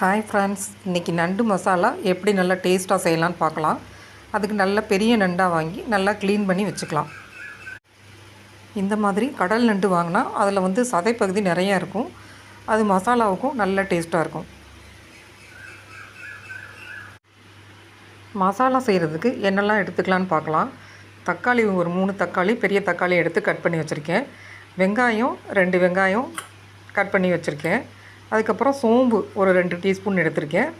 Hi friends இன்றைக்கி நண்டு மசாலா எப்படி நல்லா டேஸ்ட்டாக செய்யலான்னு பார்க்கலாம். அதுக்கு நல்ல பெரிய நண்டாக வாங்கி நல்லா க்ளீன் பண்ணி வச்சுக்கலாம். இந்த மாதிரி கடல் நண்டு வாங்கினா அதில் வந்து சதைப்பகுதி நிறையா இருக்கும். அது மசாலாவுக்கும் நல்ல டேஸ்ட்டாக இருக்கும். மசாலா செய்கிறதுக்கு என்னெல்லாம் எடுத்துக்கலான்னு பார்க்கலாம். தக்காளி ஒரு மூணு தக்காளி பெரிய தக்காளி எடுத்து கட் பண்ணி வச்சுருக்கேன். வெங்காயம் ரெண்டு வெங்காயம் கட் பண்ணி வச்சுருக்கேன். அதுக்கப்புறம் சோம்பு ஒரு ரெண்டு டீஸ்பூன் எடுத்திருக்கேன்.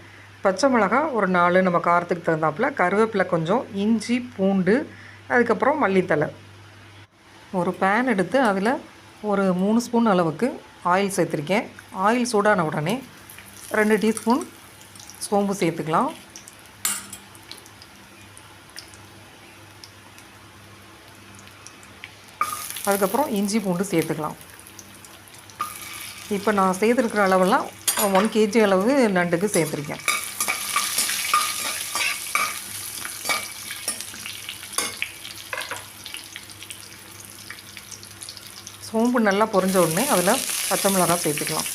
பச்சை மிளகா ஒரு நாலு நம்ம காரத்துக்கு தகுந்தாப்புல. கருவேப்பிலை கொஞ்சம் இஞ்சி பூண்டு அதுக்கப்புறம் மல்லித்தலை ஒரு பேன் எடுத்து அதில் ஒரு மூணு ஸ்பூன் அளவுக்கு ஆயில் சேர்த்துருக்கேன். ஆயில் சூடான உடனே ரெண்டு டீஸ்பூன் சோம்பு சேர்த்துக்கலாம். அதுக்கப்புறம் இஞ்சி பூண்டு சேர்த்துக்கலாம். இப்போ நான் செய்திருக்கிற அளவெல்லாம் ஒன் கேஜி அளவு நண்டுக்கு சேர்த்துருக்கேன். சோம்பு நல்லா பொரிஞ்ச உடனே அதில் பச்சை மிளகாய் சேர்த்துக்கலாம்.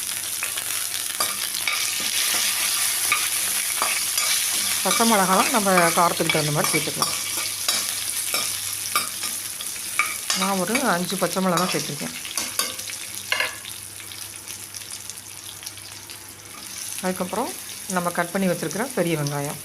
பச்சை மிளகாலாம் நம்ம காரத்துக்கு தகுந்த மாதிரி சேர்த்துக்கலாம். நான் ஒரு அஞ்சு பச்சை மிளகாய் சேர்த்துருக்கேன். அதுக்கப்புறம் நம்ம கட் பண்ணி வச்சுருக்கிற பெரிய வெங்காயம்.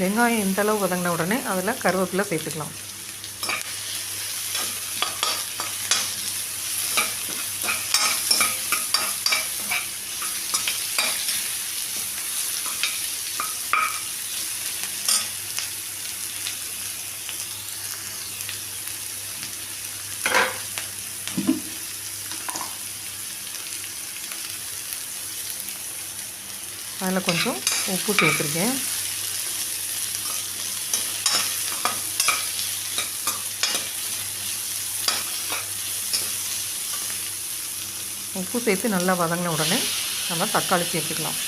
வெங்காயம் இந்தளவு வதங்கின உடனே அதில் கருவேப்பிலை சேர்த்துக்கலாம். அதில் கொஞ்சம் உப்பு சேர்த்துருக்கேன். உப்பு சேர்த்து நல்லா வதங்கின உடனே நம்ம தக்காளி சேர்த்துக்கலாம்.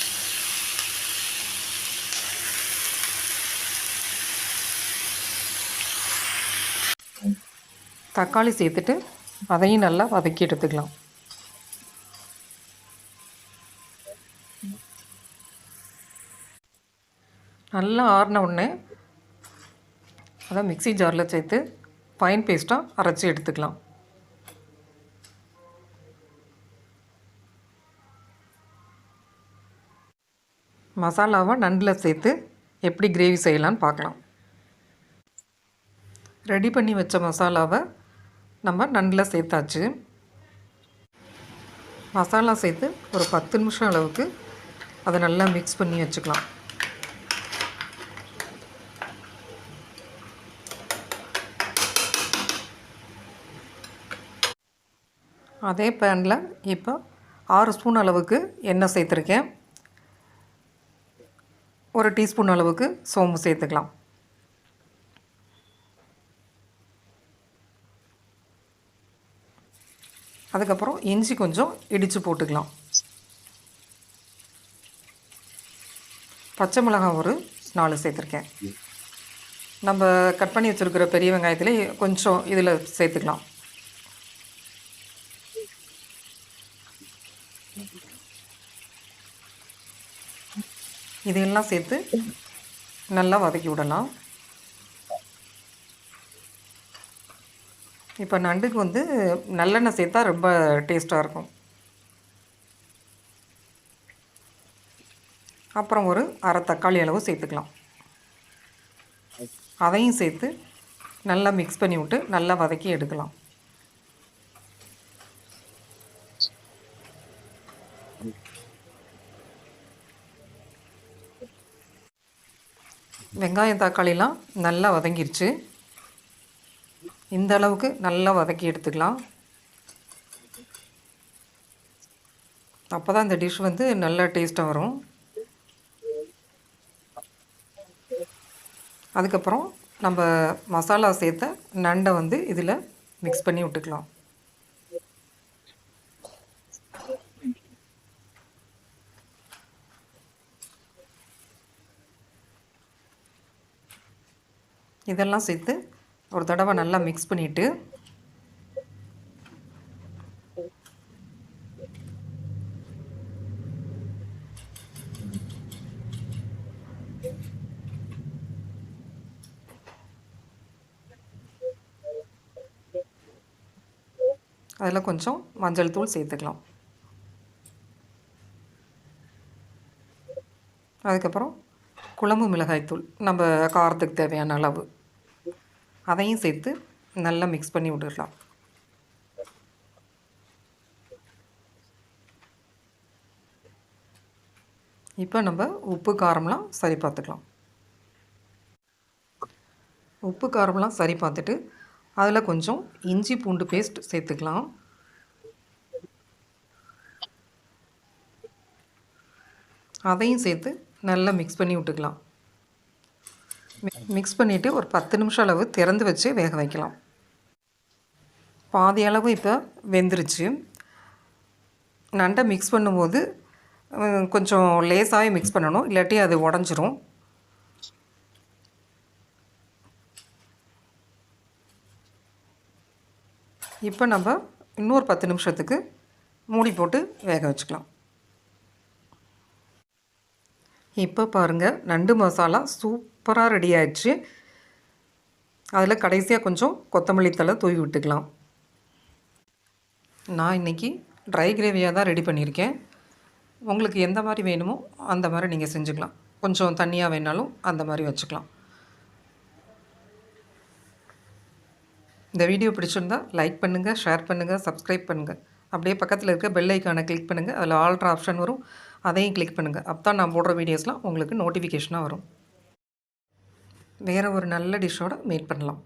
தக்காளி சேர்த்துட்டு அதையும் நல்லா வதக்கி எடுத்துக்கலாம். நல்லா ஆறின உடனே அதை மிக்ஸி ஜாரில் சேர்த்து ஃபைன் பேஸ்ட்டாக அரைச்சி எடுத்துக்கலாம். மசாலாவை நண்டில் சேர்த்து எப்படி கிரேவி செய்யலான்னு பார்க்கலாம். ரெடி பண்ணி வச்ச மசாலாவை நம்ம நண்டில் சேர்த்தாச்சு. மசாலா சேர்த்து ஒரு பத்து நிமிஷம் அளவுக்கு அதை நல்லா மிக்ஸ் பண்ணி வச்சுக்கலாம். அதே பேனில் இப்போ ஆறு ஸ்பூன் அளவுக்கு எண்ணெய் சேர்த்துருக்கேன். ஒரு டீஸ்பூன் அளவுக்கு சோம்பு சேர்த்துக்கலாம். அதுக்கப்புறம் இஞ்சி கொஞ்சம் இடித்து போட்டுக்கலாம். பச்சை மிளகாய் ஒரு நாலு சேர்த்துருக்கேன். நம்ம கட் பண்ணி வச்சுருக்கிற பெரிய வெங்காயத்தில் கொஞ்சம் இதில் சேர்த்துக்கலாம். இதையெல்லாம் சேர்த்து நல்லா வதக்கி விடலாம். இப்போ நண்டுக்கு வந்து நல்லெண்ணெய் சேர்த்தா ரொம்ப டேஸ்ட்டாக இருக்கும். அப்புறம் ஒரு அரை தக்காளி அளவு சேர்த்துக்கலாம். அதையும் சேர்த்து நல்லா மிக்ஸ் பண்ணி விட்டு நல்லா வதக்கி எடுக்கலாம். வெங்காயம் தக்காளிலாம் நல்லா வதங்கிருச்சு. இந்த அளவுக்கு நல்லா வதக்கி எடுத்துக்கலாம். அப்போ தான் இந்த டிஷ் வந்து நல்லா டேஸ்ட்டாக வரும். அதுக்கப்புறம் நம்ம மசாலா சேர்த்த நண்டை வந்து இதில் மிக்ஸ் பண்ணி விட்டுக்கலாம். இதெல்லாம் சேர்த்து ஒரு தடவை நல்லா மிக்ஸ் பண்ணிவிட்டு அதில் கொஞ்சம் மஞ்சள் தூள் சேர்த்துக்கலாம். அதுக்கப்புறம் குழம்பு மிளகாய்த்தூள். நம்ம காரத்துக்கு தேவையான அளவு. அதையும் சேர்த்து நல்லா மிக்ஸ் பண்ணி விட்டுடலாம். இப்போ நம்ம உப்பு காரம்லாம் சரி பார்த்துக்கலாம். உப்பு காரம்லாம் சரி பார்த்துட்டு அதில் கொஞ்சம் இஞ்சி பூண்டு பேஸ்ட் சேர்த்துக்கலாம். அதையும் சேர்த்து நல்லா மிக்ஸ் பண்ணி விட்டுக்கலாம். மிக்ஸ் பண்ணிவிட்டு ஒரு பத்து நிமிஷம் அளவு திறந்து வச்சு வேக வைக்கலாம். பாதி அளவு இப்போ வெந்துருச்சு. நண்டை மிக்ஸ் பண்ணும்போது கொஞ்சம் லேசாகவே மிக்ஸ் பண்ணணும். இல்லாட்டி அது உடஞ்சிரும். இப்போ நம்ம இன்னொரு பத்து நிமிஷத்துக்கு மூடி போட்டு வேக வச்சுக்கலாம். இப்போ பாருங்கள் நண்டு மசாலா சூப்பராக ரெடி ஆயிடுச்சு. அதில் கடைசியாக கொஞ்சம் கொத்தமல்லி தலை தூவி விட்டுக்கலாம். நான் இன்றைக்கி ட்ரை கிரேவியாக தான் ரெடி பண்ணியிருக்கேன். உங்களுக்கு எந்த மாதிரி வேணுமோ அந்த மாதிரி நீங்கள் செஞ்சுக்கலாம். கொஞ்சம் தண்ணியாக வேணாலும் அந்த மாதிரி வச்சுக்கலாம். இந்த வீடியோ பிடிச்சிருந்தா லைக் பண்ணுங்கள் ஷேர் பண்ணுங்கள் சப்ஸ்கிரைப் பண்ணுங்கள் அப்படியே பக்கத்தில் இருக்க பெல் ஐக்கானை கிளிக் பண்ணுங்கள் அதில் ஆல்ட்ரு ஆப்ஷன் வரும். அதையும் கிளிக் பண்ணுங்கள் அப்போ தான் நான் போடுற வீடியோஸ்லாம் உங்களுக்கு நோட்டிஃபிகேஷனாக வரும். வேறு ஒரு நல்ல டிஷ்ஷோடு மீட் பண்ணலாம்.